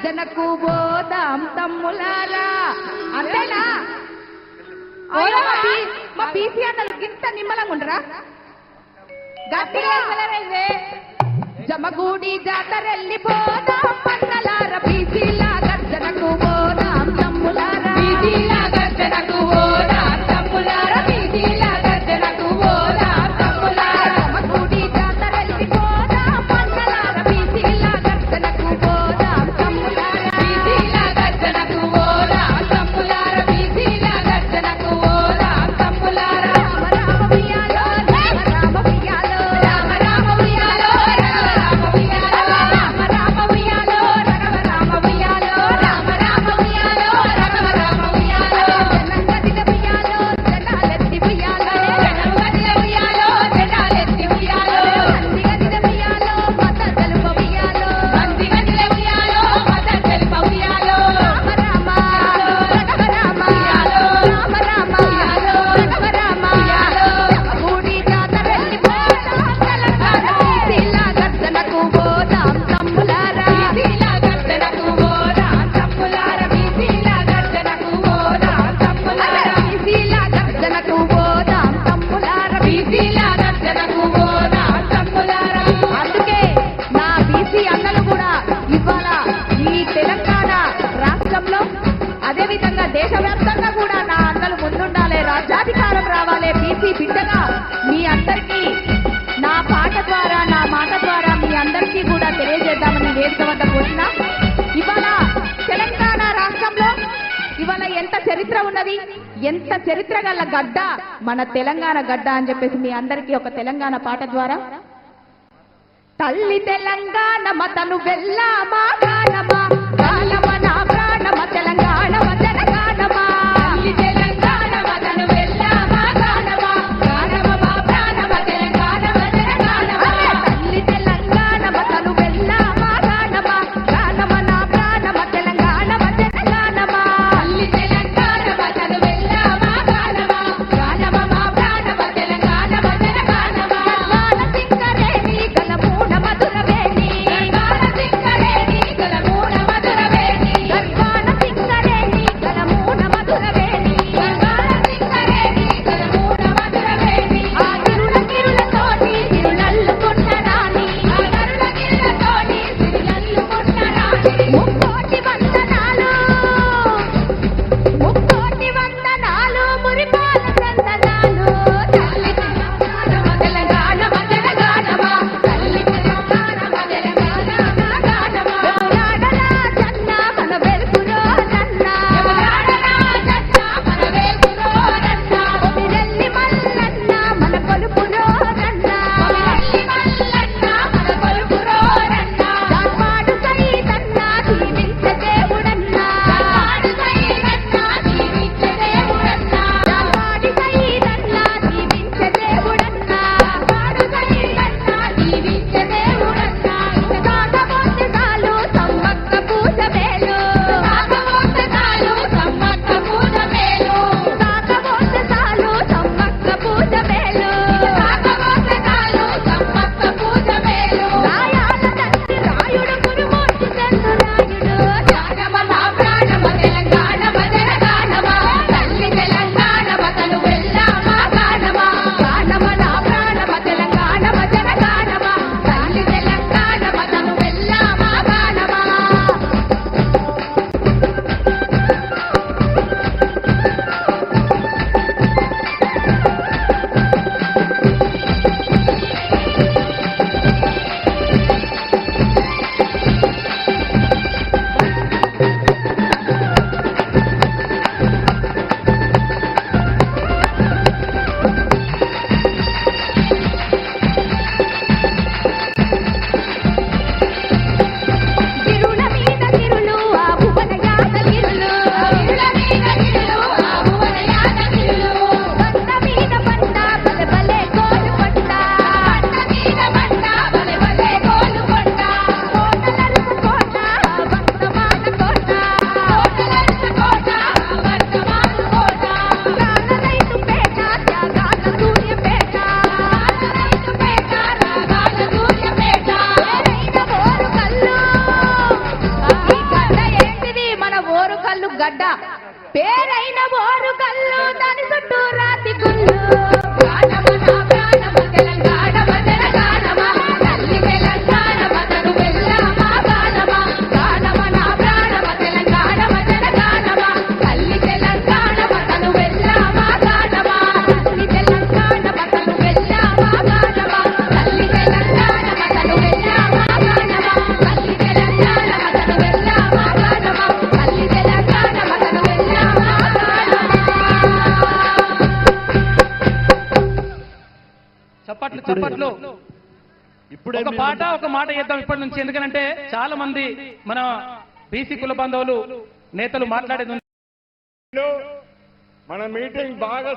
గర్జనకు బోదాం తమ్ములారా. అంతేనా? మా పీసీ అన్నలు గింత నిమ్మలంగా ఉండరా? గట్టిగా జమగూడి జాతరెళ్ళిపోదాం అన్నలార పీసీలు వలె బీసీ బిడ్డగా మీ అందరికీ నా పాట ద్వారా నా మాట ద్వారా మీ అందరికీ కూడా తెలియజేద్దామని వేదిక వద్ద పోసిన ఇవాళ తెలంగాణ రాష్ట్రంలో ఇవాళ ఎంత చరిత్ర ఉన్నది ఎంత చరిత్ర గల గడ్డ మన తెలంగాణ గడ్డ అని చెప్పేసి మీ అందరికీ ఒక తెలంగాణ పాట ద్వారా. తల్లి తెలంగాణ మతను వెళ్ళా వెళ్ళామా Pera aí, namoro! చప్పట్లు ఇప్పుడే ఒక పాట ఒక మాట చేద్దాం ఇప్పటి నుంచి. ఎందుకంటే చాలా మంది మన బీసీ కుల బాంధవులు నేతలు మాట్లాడేది. మన మీటింగ్ బాగా